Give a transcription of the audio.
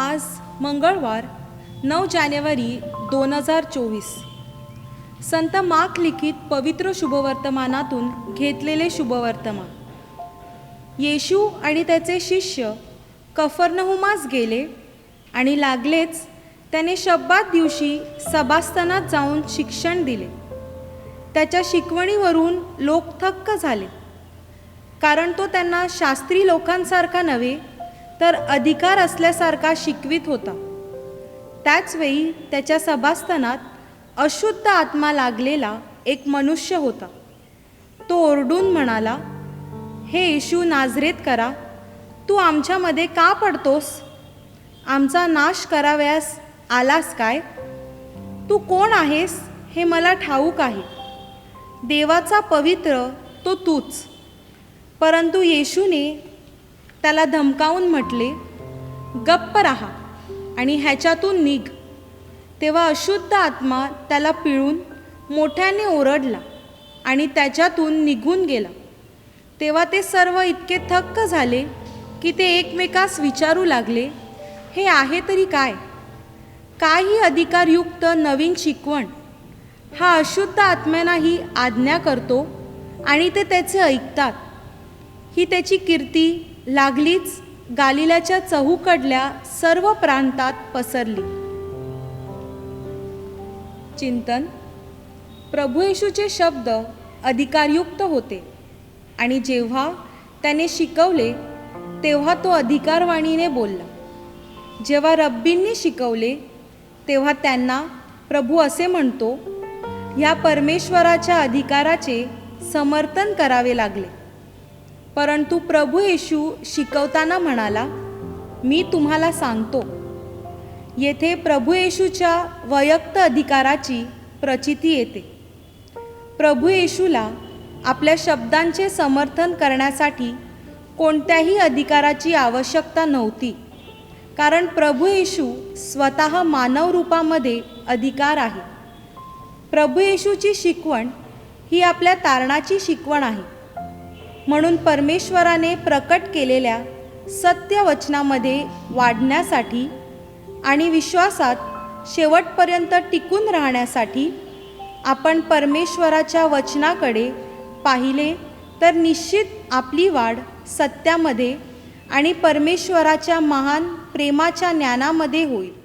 आज मंगळवार नऊ जानेवारी दोन हजार चोवीस. संत माक लिखित पवित्र शुभवर्तमानातून घेतलेले शुभवर्तमान. येशू आणि त्याचे शिष्य कफरनहुमास गेले आणि लागलेच त्याने शब्दात दिवशी सभास्थानात जाऊन शिक्षण दिले. त्याच्या शिकवणीवरून लोक थक्क झाले. कारण तो त्यांना शास्त्री लोकांसारखा नव्हे तर अधिकार असल्यासारखा शिकवित होता. त्याचवेळी त्याच्या सभास्थानात अशुद्ध आत्मा लागलेला एक मनुष्य होता. तो ओरडून म्हणाला हे येशू नाजरेत करा. तू आमच्यामध्ये का पडतोस? आमचा नाश करावयास आलास काय? तू कोण आहेस हे मला ठाऊक आहे. देवाचा पवित्र तो तूच. परंतु येशूने त्याला धमकावून म्हटले गप्प रहा आणि ह्याच्यातून निघ. तेव्हा अशुद्ध आत्मा त्याला पिळून मोठ्याने ओरडला आणि त्याच्यातून निघून गेला. तेव्हा ते सर्व इतके थक्क झाले की ते एकमेकास विचारू लागले हे आहे तरी काय? काही अधिकारयुक्त नवीन शिकवण. हा अशुद्ध आत्म्यांनाही आज्ञा करतो आणि ते त्याचे ऐकतात. ही त्याची कीर्ती लागलीच गालिलाच्या चहूकडल्या सर्व प्रांतात पसरली. चिंतन प्रभू येशूचे शब्द अधिकारयुक्त होते आणि जेव्हा त्याने शिकवले तेव्हा तो अधिकारवाणीने बोलला. जेव्हा रब्बींनी शिकवले तेव्हा त्यांना प्रभू असे म्हणतो ह्या परमेश्वराच्या अधिकाराचे समर्थन करावे लागले. परंतु प्रभू येशू शिकवताना म्हणाला मी तुम्हाला सांगतो येथे प्रभू येशूच्या वैयक्त अधिकाराची प्रचिती येते. प्रभू येशूला आपल्या शब्दांचे समर्थन करण्यासाठी कोणत्याही अधिकाराची आवश्यकता नव्हती कारण प्रभू येशू स्वतः मानव रूपामध्ये अधिकार आहे. प्रभू येशूची शिकवण ही आपल्या तारणाची शिकवण आहे. म्हणून परमेश्वराने प्रकट केलेल्या सत्य वचनामध्ये वाढण्यासाठी आणि विश्वासात शेवटपर्यंत टिकून राहण्यासाठी आपण परमेश्वराच्या वचनाकडे पाहिले तर निश्चित आपली वाढ सत्यामध्ये आणि परमेश्वराच्या महान प्रेमाच्या ज्ञानामध्ये होईल.